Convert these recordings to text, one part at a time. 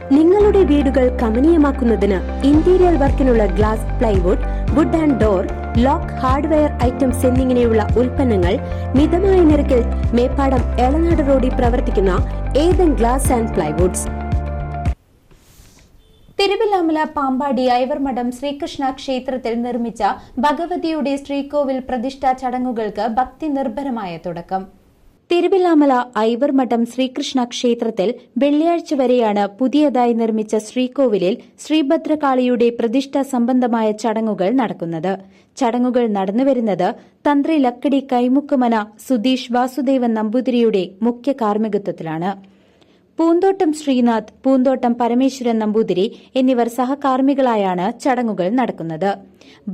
നിങ്ങളുടെ വീടുകൾ കമനീയമാക്കുന്നതിന് interior വർക്കിനുള്ള glass plywood wood and door lock hardware items എന്നിങ്ങനെയുള്ള ഉൽപ്പന്നങ്ങൾ മിതമായ നിരക്കിൽ മേപ്പാടം എളനാട് റോഡിൽ പ്രവർത്തിക്കുന്ന Ethan glass and plywoods Thiruvilwamala Pampady Ivarmadom Sreekrishna ക്ഷേത്രത്തിൽ നിർമ്മിച്ച ഭഗവതിയുടെ ശ്രീകോവിൽ പ്രതിഷ്ഠാ ചടങ്ങുകൾക്ക് ഭക്തി നിർഭരമായ തുടക്കം. തിരുവില്ലാമല ഐവർമഠം ശ്രീകൃഷ്ണ ക്ഷേത്രത്തിൽ വെള്ളിയാഴ്ച വരെയാണ് പുതിയതായി നിർമ്മിച്ച ശ്രീകോവിലിൽ ശ്രീഭദ്രകാളിയുടെ പ്രതിഷ്ഠ സംബന്ധമായ ചടങ്ങുകൾ നടക്കുന്നത്. ചടങ്ങുകൾ നടന്നുവരുന്നത് തന്ത്രി ലക്കടി കൈമുക്കുമന സുധീഷ് വാസുദേവൻ നമ്പൂതിരിയുടെ മുഖ്യ കാർമ്മികത്വത്തിലാണ്. പൂന്തോട്ടം ശ്രീനാഥ് പൂന്തോട്ടം പരമേശ്വരൻ നമ്പൂതിരി എന്നിവർ സഹകാർമ്മികളായാണ് ചടങ്ങുകൾ നടക്കുന്നത്.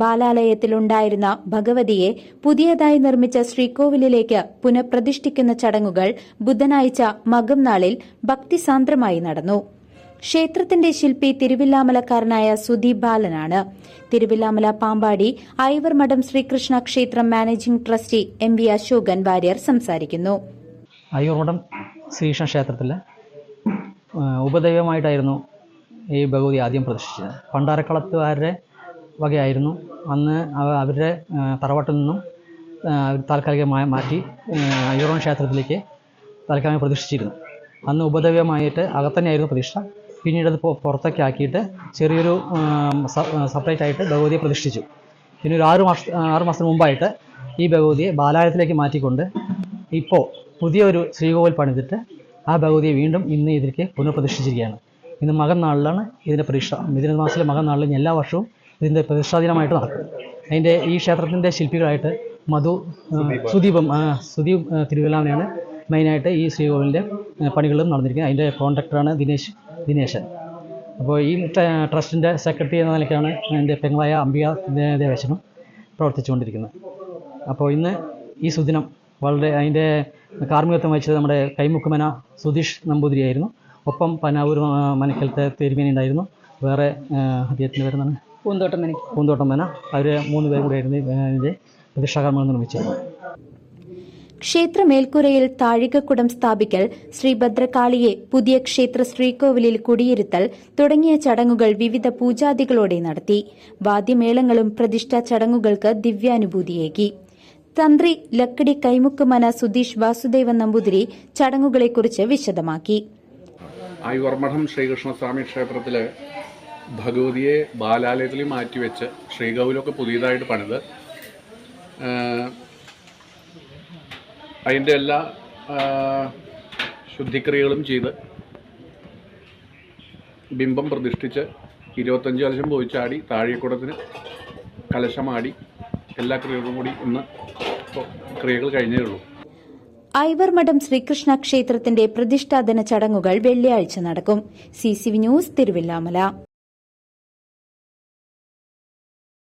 ബാലാലയത്തിലുണ്ടായിരുന്ന ഭഗവതിയെ പുതിയതായി നിർമ്മിച്ച ശ്രീകോവിലേക്ക് പുനഃപ്രതിഷ്ഠിക്കുന്ന ചടങ്ങുകൾ ബുധനാഴ്ച മകം നാളിൽ ഭക്തിസാന്ദ്രമായി നടന്നു. ക്ഷേത്രത്തിന്റെ ശില്പി തിരുവില്ലാമലക്കാരനായ സുദീപ് ബാലനാണ്. തിരുവില്ലാമല പാമ്പാടി ഐവർ ഐവർമഠം ശ്രീകൃഷ്ണ ക്ഷേത്രം managing trustee M V Asokan Warrier സംസാരിക്കുന്നു. ശ്രീകൃഷ്ണ ക്ഷേത്രത്തിൽ ഉപദൈവമായിട്ടായിരുന്നു ഈ ഭഗവതി ആദ്യം പ്രതിഷ്ഠിച്ചത് പണ്ടാരക്കളത്തുകാരുടെ വകയായിരുന്നു. അന്ന് അവ- അവരുടെ തറവാട്ടിൽ നിന്നും താൽക്കാലികമായി മാറ്റി യൂറോൺ ക്ഷേത്രത്തിലേക്ക് താൽക്കാലികമായി പ്രതിഷ്ഠിച്ചിരുന്നു. അന്ന് ഉപദൈവമായിട്ട് അകത്തന്നെയായിരുന്നു പ്രതിഷ്ഠ. പിന്നീട് അത് പുറത്തേക്ക് ആക്കിയിട്ട് ചെറിയൊരു സെപ്പറേറ്റ് ആയിട്ട് ഭഗവതിയെ പ്രതിഷ്ഠിച്ചു. പിന്നെ ഒരു ആറ് മാസം ആറ് മാസത്തിന് മുമ്പായിട്ട് ഈ ഭഗവതിയെ ബാലാലയത്തിലേക്ക് മാറ്റിക്കൊണ്ട് ഇപ്പോൾ പുതിയൊരു ശ്രീകോവിൽ പണിതിട്ട് ആ ഭഗവതിയെ വീണ്ടും ഇന്ന് ഇതിലേക്ക് പുനഃപ്രതിഷ്ഠിച്ചിരിക്കുകയാണ്. ഇന്ന് മകൻ നാളിലാണ് ഇതിന്റെ പ്രതിഷ്ഠ. മിഥുന മാസത്തിലെ മകൻ നാളിൽ എല്ലാ വർഷവും ഇതിന്റെ പ്രതിഷ്ഠാദിനമായിട്ട് നടക്കും. അതിന്റെ ഈ ക്ഷേത്രത്തിന്റെ ശില്പികളായിട്ട് മധു സുദീപം. സുദീപ് തിരുവല്ലാമനെയാണ് മെയിനായിട്ട് ഈ ശ്രീകോവിലിന്റെ പണികളും നടന്നിരിക്കുന്നത്. അതിന്റെ കോൺട്രാക്ടറാണ് ദിനേശ് ദിനേശൻ. അപ്പോൾ ഈ ട്ര- ട്രസ്റ്റിന്റെ സെക്രട്ടറി എന്ന നിലയ്ക്കാണ് എന്റെ പെങ്ങളായ അംബിക ദേവേശനും പ്രവർത്തിച്ചുകൊണ്ടിരിക്കുന്നത്. അപ്പോൾ ഇന്ന് ഈ സുദിനം വളരെ അതിന്റെ കാർമ്മികത്വം വഹിച്ചത് നമ്മുടെ കൈമുക്കുമന സുധീഷ് നമ്പൂതിരിയായിരുന്നു ഒപ്പം പനാവൂർ മനക്കലത്തെ തേരുമേനി ഉണ്ടായിരുന്നു. വേറെ അദ്ദേഹത്തിന്റെ പേരെന്താണ്? പൂന്തോട്ടം മനി പൂന്തോട്ടം മന. അവർ മൂന്ന് പേരും കൂടെ ആയിരുന്നു ഇതിന്റെ പ്രതിഷ്ഠാകർമ്മങ്ങൾ നിർമ്മിച്ചിരുന്നത് ക്ഷേത്ര മേൽക്കുരയിൽ താഴികക്കുടം സ്ഥാപിക്കൽ ശ്രീഭദ്രകാളിയെ പുതിയ ക്ഷേത്ര ശ്രീകോവിലിൽ കുടിയിരുത്തൽ തുടങ്ങിയ ചടങ്ങുകൾ വിവിധ പൂജാദികളോടെ നടത്തി. വാദ്യമേളങ്ങളും പ്രതിഷ്ഠാ ചടങ്ങുകൾക്ക് ദിവ്യാനുഭൂതിയേകി. തന്ത്രി ലക്കടി കൈമുക്കുമന സുധീഷ് വാസുദേവൻ നമ്പൂതിരി ചടങ്ങുകളെക്കുറിച്ച് വിശദമാക്കി. ആയുർമഠം ശ്രീകൃഷ്ണസ്വാമി ക്ഷേത്രത്തിലെ ഭഗവതിയെ ബാലാലയത്തിൽ മാറ്റിവെച്ച് ശ്രീകൗലൊക്കെ പുതിയതായിട്ട് പണിത്. അതിന്റെ എല്ലാ ശുദ്ധിക്രിയകളും ചെയ്ത് ബിംബം പ്രതിഷ്ഠിച്ച് ഇരുപത്തഞ്ച് കലശം പോയി ചാടി താഴെക്കുടത്തിന് കലശമാടി എല്ലാ ക്രിയകളും കൂടി ഇന്ന് ക്രിയകൾ കഴിഞ്ഞേ ഉള്ളൂ. ഐവർമഠം ശ്രീകൃഷ്ണ ക്ഷേത്രത്തിന്റെ പ്രതിഷ്ഠാദിന ചടങ്ങുകൾ വെള്ളിയാഴ്ച നടക്കും. C C V news Thiruvilwamala.